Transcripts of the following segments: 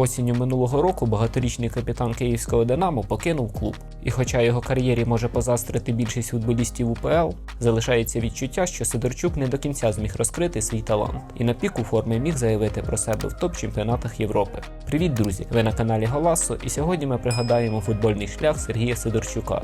Осінню минулого року багаторічний капітан київського Динамо покинув клуб. І хоча його кар'єрі може позастрити більшість футболістів УПЛ, залишається відчуття, що Сидорчук не до кінця зміг розкрити свій талант і на піку форми міг заявити про себе в топ-чемпіонатах Європи. Привіт, друзі! Ви на каналі Галасо, і сьогодні ми пригадаємо футбольний шлях Сергія Сидорчука.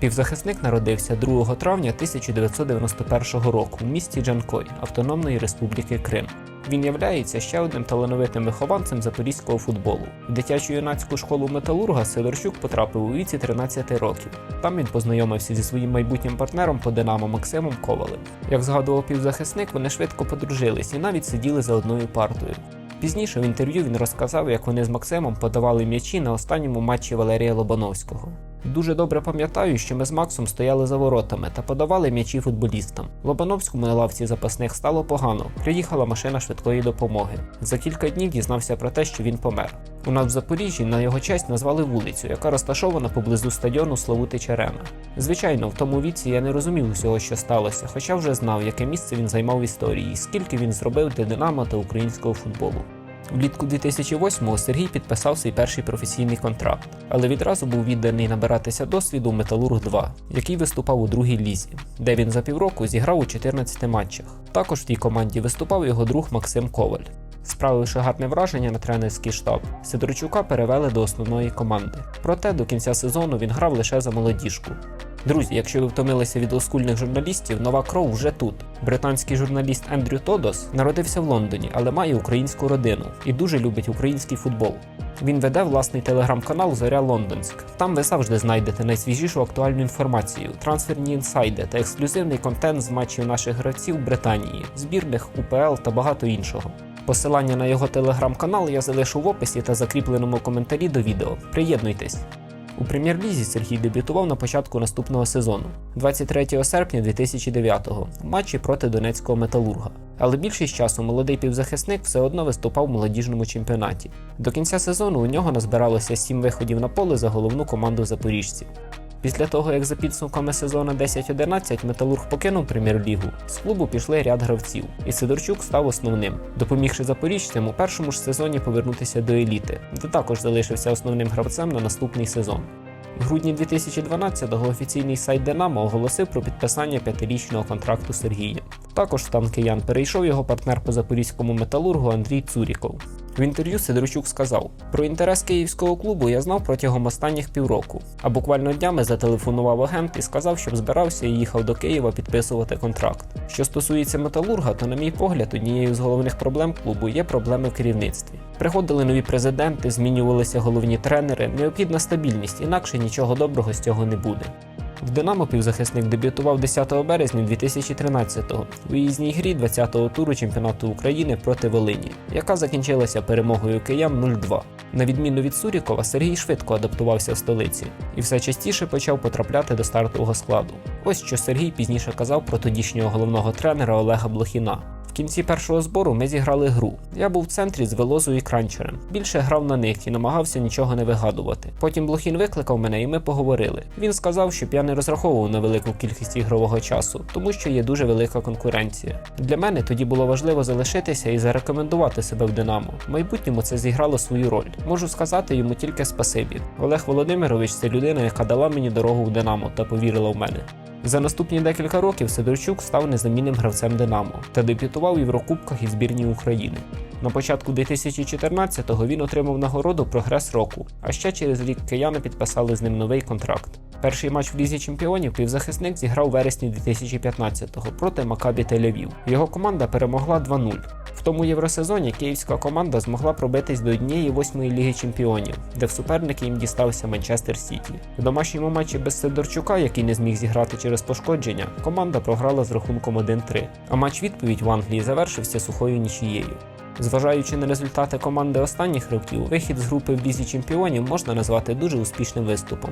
Півзахисник народився 2 травня 1991 року в місті Джанкой Автономної Республіки Крим. Він являється ще одним талановитим вихованцем запорізького футболу. В дитячу юнацьку школу Металурга Сидорчук потрапив у віці 13 років. Там він познайомився зі своїм майбутнім партнером по Динамо Максимом Ковалем. Як згадував півзахисник, вони швидко подружились і навіть сиділи за одною партою. Пізніше в інтерв'ю він розказав, як вони з Максимом подавали м'ячі на останньому матчі Валерія Лобановського. Дуже добре пам'ятаю, що ми з Максом стояли за воротами та подавали м'ячі футболістам. Лобановському на лавці запасних стало погано. Приїхала машина швидкої допомоги. За кілька днів дізнався про те, що він помер. У нас в Запоріжжі на його честь назвали вулицю, яка розташована поблизу стадіону Славути Арена. Звичайно, в тому віці я не розумів усього, що сталося, хоча вже знав, яке місце він займав в історії, і скільки він зробив для Динамо та українського футболу. Влітку 2008-го Сергій підписав свій перший професійний контракт, але відразу був відданий набиратися досвіду Металург 2, який виступав у другій лізі, де він за півроку зіграв у 14 матчах. Також в тій команді виступав його друг Максим Коваль. Справивши гарне враження на тренерський штаб, Сидорчука перевели до основної команди. Проте до кінця сезону він грав лише за молодіжку. Друзі, якщо ви втомилися від оскульних журналістів, нова кров вже тут. Британський журналіст Ендрю Тодос народився в Лондоні, але має українську родину і дуже любить український футбол. Він веде власний телеграм-канал Зоря Лондонськ. Там ви завжди знайдете найсвіжішу актуальну інформацію, трансферні інсайди та ексклюзивний контент з матчів наших гравців Британії, збірних УПЛ та багато іншого. Посилання на його телеграм-канал я залишу в описі та закріпленому коментарі до відео. Приєднуйтесь! У прем'єр-лізі Сергій дебютував на початку наступного сезону, 23 серпня 2009-го, в матчі проти Донецького металурга. Але більшість часу молодий півзахисник все одно виступав в молодіжному чемпіонаті. До кінця сезону у нього назбиралося 7 виходів на поле за головну команду запоріжців. Після того, як за підсумками сезону 10-11 Металург покинув прем'єр-лігу, з клубу пішли ряд гравців, і Сидорчук став основним, допомігши запоріжцям у першому ж сезоні повернутися до еліти, де також залишився основним гравцем на наступний сезон. В грудні 2012-го офіційний сайт Динамо оголосив про підписання п'ятирічного контракту з Сергієм. Також в стан киян перейшов його партнер по запорізькому металургу Андрій Цуріков. В інтерв'ю Сидорчук сказав: про інтерес київського клубу я знав протягом останніх півроку. А буквально днями зателефонував агент і сказав, щоб збирався і їхав до Києва підписувати контракт. Що стосується металурга, то, на мій погляд, однією з головних проблем клубу є проблеми в керівництві. Приходили нові президенти, змінювалися головні тренери, необхідна стабільність, інакше нічого доброго з цього не буде. В Динамо півзахисник дебютував 10 березня 2013-го у виїзній грі 20-го туру чемпіонату України проти Волині, яка закінчилася перемогою киян 0-2. На відміну від Сурікова, Сергій швидко адаптувався в столиці і все частіше почав потрапляти до стартового складу. Ось що Сергій пізніше казав про тодішнього головного тренера Олега Блохіна. Кінці першого збору ми зіграли гру. Я був в центрі з Велозою і кранчером. Більше грав на них і намагався нічого не вигадувати. Потім Блохін викликав мене і ми поговорили. Він сказав, щоб я не розраховував на велику кількість ігрового часу, тому що є дуже велика конкуренція. Для мене тоді було важливо залишитися і зарекомендувати себе в Динамо. В майбутньому це зіграло свою роль. Можу сказати йому тільки спасибі. Олег Володимирович це людина, яка дала мені дорогу в Динамо та повірила в мене. За наступні декілька років Сидорчук став незамінним гравцем Динамо та дебютував у Єврокубках і збірній України. На початку 2014-го він отримав нагороду Прогрес року, а ще через рік кияни підписали з ним новий контракт. Перший матч в Лізі чемпіонів півзахисник зіграв вересні 2015-го проти Макабі Тель-Авів. Його команда перемогла 2-0. В тому євросезоні київська команда змогла пробитись до однієї восьмої ліги чемпіонів, де в суперники їм дістався Манчестер Сіті. В домашньому матчі без Сидорчука, який не зміг зіграти через пошкодження, команда програла з рахунком 1-3, а матч відповідь в Англії завершився сухою нічією. Зважаючи на результати команди останніх років, вихід з групи в лізі чемпіонів можна назвати дуже успішним виступом.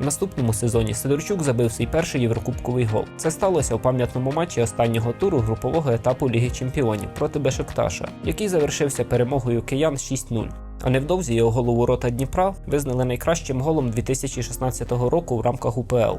В наступному сезоні Сидорчук забив свій перший єврокубковий гол. Це сталося у пам'ятному матчі останнього туру групового етапу Ліги Чемпіонів проти Бешикташа, який завершився перемогою киян 6-0. А невдовзі його голову рота Дніпра визнали найкращим голом 2016 року в рамках УПЛ.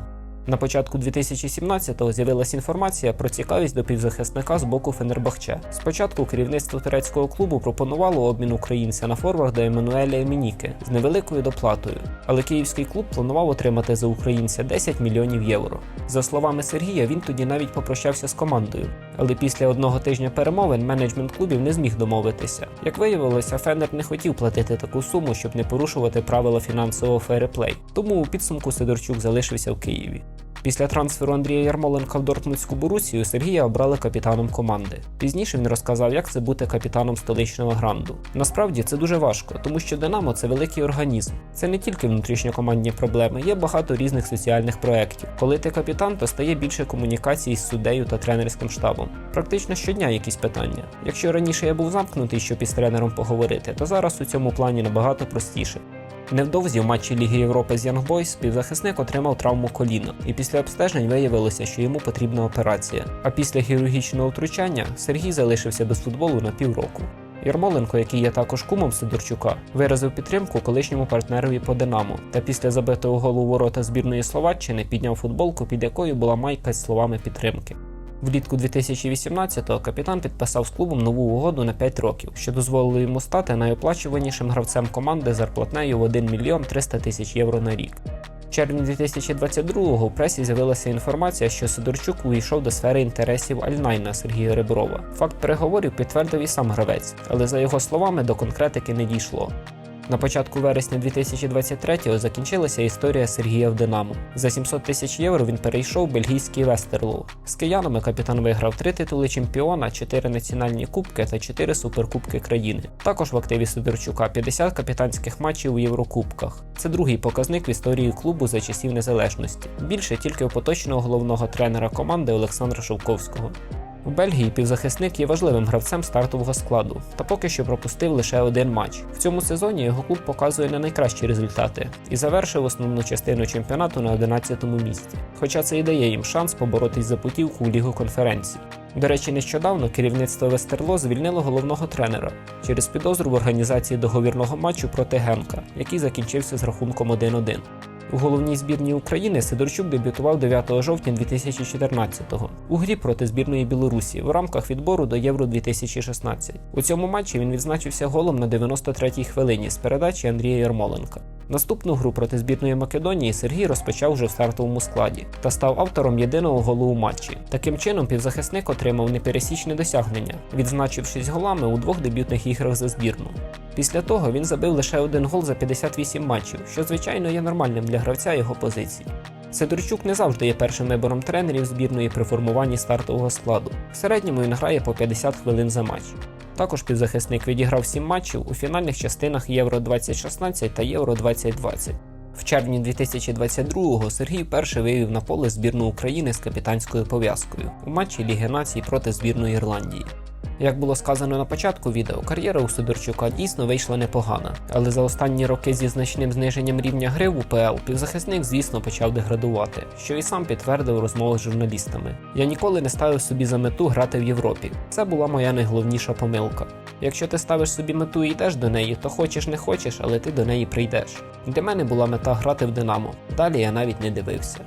На початку 2017-го з'явилася інформація про цікавість до півзахисника з боку Фенербахче. Спочатку керівництво турецького клубу пропонувало обмін українця на форварда Еммануеля Емініке з невеликою доплатою, але київський клуб планував отримати за українця 10 мільйонів євро. За словами Сергія, він тоді навіть попрощався з командою, але після одного тижня перемовин менеджмент клубів не зміг домовитися. Як виявилося, Фенер не хотів платити таку суму, щоб не порушувати правила фінансового фейреплей. Тому у підсумку Сидорчук залишився в Києві. Після трансферу Андрія Ярмоленка в Дортмундську Борусію Сергія обрали капітаном команди. Пізніше він розказав, як це бути капітаном столичного гранду. Насправді це дуже важко, тому що Динамо це великий організм. Це не тільки внутрішньокомандні проблеми, є багато різних соціальних проєктів. Коли ти капітан, то стає більше комунікації з суддею та тренерським штабом. Практично щодня якісь питання. Якщо раніше я був замкнутий, щоб із тренером поговорити, то зараз у цьому плані набагато простіше. Невдовзі в матчі Ліги Європи з Boys співзахисник отримав травму коліна, і після обстежень виявилося, що йому потрібна операція. А після хірургічного втручання Сергій залишився без футболу на півроку. Ярмоленко, який є також кумом Сидорчука, виразив підтримку колишньому партнерові по Динамо та після забитого голу ворота збірної Словаччини підняв футболку, під якою була майка з словами підтримки. Влітку 2018-го капітан підписав з клубом нову угоду на 5 років, що дозволило йому стати найоплачуванішим гравцем команди зарплатнею в 1 мільйон 300 тисяч євро на рік. В червні 2022-го у пресі з'явилася інформація, що Сидорчук увійшов до сфери інтересів Альнайна Сергія Реброва. Факт переговорів підтвердив і сам гравець, але за його словами до конкретики не дійшло. На початку вересня 2023-го закінчилася історія Сергія в Динамо. За 700 тисяч євро він перейшов бельгійський Вестерлоу. З киянами капітан виграв три титули чемпіона, 4 національні кубки та 4 суперкубки країни. Також в активі Сидорчука 50 капітанських матчів у Єврокубках. Це другий показник в історії клубу за часів незалежності. Більше тільки у поточного головного тренера команди Олександра Шовковського. У Бельгії півзахисник є важливим гравцем стартового складу, та поки що пропустив лише один матч. В цьому сезоні його клуб показує не найкращі результати і завершив основну частину чемпіонату на 11-му місці. Хоча це і дає їм шанс поборотись за путівку у Лігу конференцій. До речі, нещодавно керівництво Вестерло звільнило головного тренера через підозру в організації договірного матчу проти Генка, який закінчився з рахунком 1-1. У головній збірній України Сидорчук дебютував 9 жовтня 2014-го у грі проти збірної Білорусі в рамках відбору до Євро 2016. У цьому матчі він відзначився голом на 93-й хвилині з передачі Андрія Ярмоленка. Наступну гру проти збірної Македонії Сергій розпочав вже в стартовому складі та став автором єдиного голу у матчі. Таким чином, півзахисник отримав непересічне досягнення, відзначившись голами у двох дебютних іграх за збірну. Після того він забив лише один гол за 58 матчів, що звичайно є нормальним для гравця його позиції. Сидорчук не завжди є першим вибором тренерів збірної при формуванні стартового складу. В середньому він грає по 50 хвилин за матч. Також півзахисник відіграв 7 матчів у фінальних частинах Євро 2016 та Євро 2020. В червні 2022-го Сергій вперше вивів на поле збірну України з капітанською пов'язкою у матчі Ліги Націй проти збірної Ірландії. Як було сказано на початку відео, кар'єра у Сидорчука дійсно вийшла непогана, але за останні роки зі значним зниженням рівня гри в УПЛ півзахисник, звісно, почав деградувати, що і сам підтвердив у розмовах з журналістами. Я ніколи не ставив собі за мету грати в Європі. Це була моя найголовніша помилка. Якщо ти ставиш собі мету і йдеш до неї, то хочеш не хочеш, але ти до неї прийдеш. Для мене була мета грати в Динамо. Далі я навіть не дивився.